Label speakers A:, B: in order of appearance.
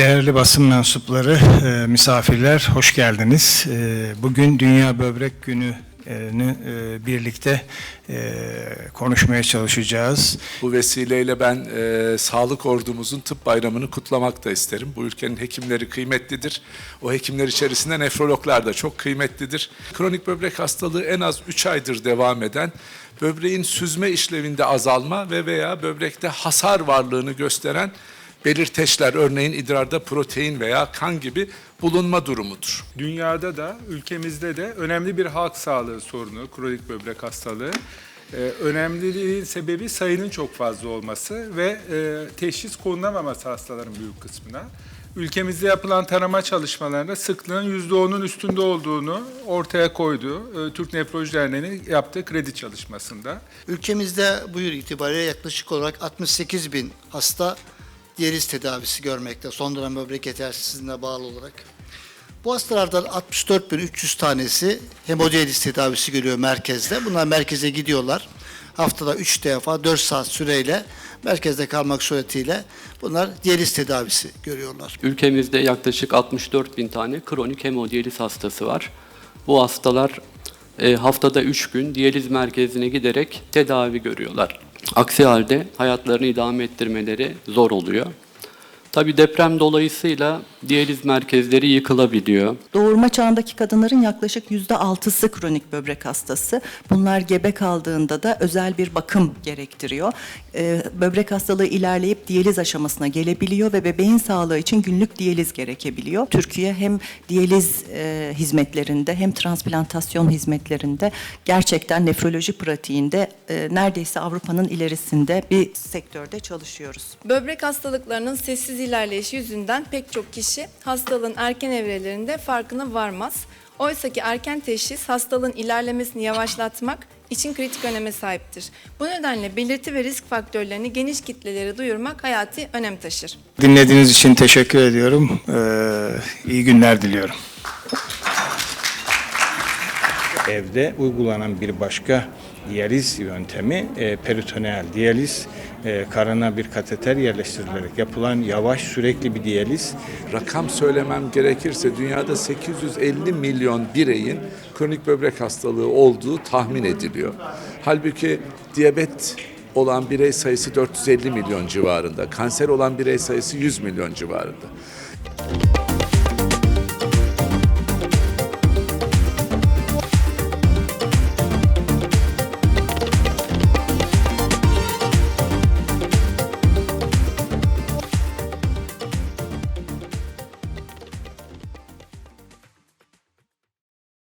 A: Değerli basın mensupları, e, misafirler hoş geldiniz. E, bugün Dünya Böbrek Günü e, birlikte konuşmaya çalışacağız.
B: Bu vesileyle ben e, sağlık ordumuzun tıp bayramını kutlamak da isterim. Bu ülkenin hekimleri kıymetlidir. O hekimler içerisinde nefrologlar da çok kıymetlidir. Kronik böbrek hastalığı en az 3 aydır devam eden böbreğin süzme işlevinde azalma ve veya böbrekte hasar varlığını gösteren belirteçler örneğin idrarda protein veya kan gibi bulunma durumudur.
C: Dünyada da ülkemizde de önemli bir halk sağlığı sorunu kronik böbrek hastalığı. Ee, önemliliğin sebebi sayının çok fazla olması ve e, teşhis konulamaması hastaların büyük kısmına. Ülkemizde yapılan tarama çalışmalarında sıklığın %10'un üstünde olduğunu ortaya koydu. Ee, Türk Nefroloji Derneği'nin yaptığı kredi çalışmasında.
D: Ülkemizde bu yıl itibariyle yaklaşık olarak 68 bin hasta diyaliz tedavisi görmekte son dönem böbrek yetersizliğine bağlı olarak. Bu hastalardan 64.300 tanesi hemodiyaliz tedavisi görüyor merkezde. Bunlar merkeze gidiyorlar. Haftada 3 defa 4 saat süreyle merkezde kalmak suretiyle bunlar diyaliz tedavisi görüyorlar.
E: Ülkemizde yaklaşık 64 bin tane kronik hemodiyaliz hastası var. Bu hastalar e, haftada 3 gün diyaliz merkezine giderek tedavi görüyorlar. Aksi halde hayatlarını idame ettirmeleri zor oluyor. Tabi deprem dolayısıyla diyaliz merkezleri yıkılabiliyor.
F: Doğurma çağındaki kadınların yaklaşık yüzde altısı kronik böbrek hastası. Bunlar gebe kaldığında da özel bir bakım gerektiriyor. Ee, böbrek hastalığı ilerleyip diyaliz aşamasına gelebiliyor ve bebeğin sağlığı için günlük diyaliz gerekebiliyor. Türkiye hem diyaliz e, hizmetlerinde hem transplantasyon hizmetlerinde gerçekten nefroloji pratiğinde e, neredeyse Avrupa'nın ilerisinde bir sektörde çalışıyoruz.
G: Böbrek hastalıklarının sessiz ilerleyişi yüzünden pek çok kişi hastalığın erken evrelerinde farkına varmaz. Oysa ki erken teşhis hastalığın ilerlemesini yavaşlatmak için kritik öneme sahiptir. Bu nedenle belirti ve risk faktörlerini geniş kitlelere duyurmak hayati önem taşır.
A: Dinlediğiniz için teşekkür ediyorum. E, iyi günler diliyorum. Evde uygulanan bir başka diyaliz yöntemi e, peritoneal diyaliz. E, karına bir kateter yerleştirilerek yapılan yavaş sürekli bir diyaliz.
B: Rakam söylemem gerekirse dünyada 850 milyon bireyin kronik böbrek hastalığı olduğu tahmin ediliyor. Halbuki diyabet olan birey sayısı 450 milyon civarında, kanser olan birey sayısı 100 milyon civarında.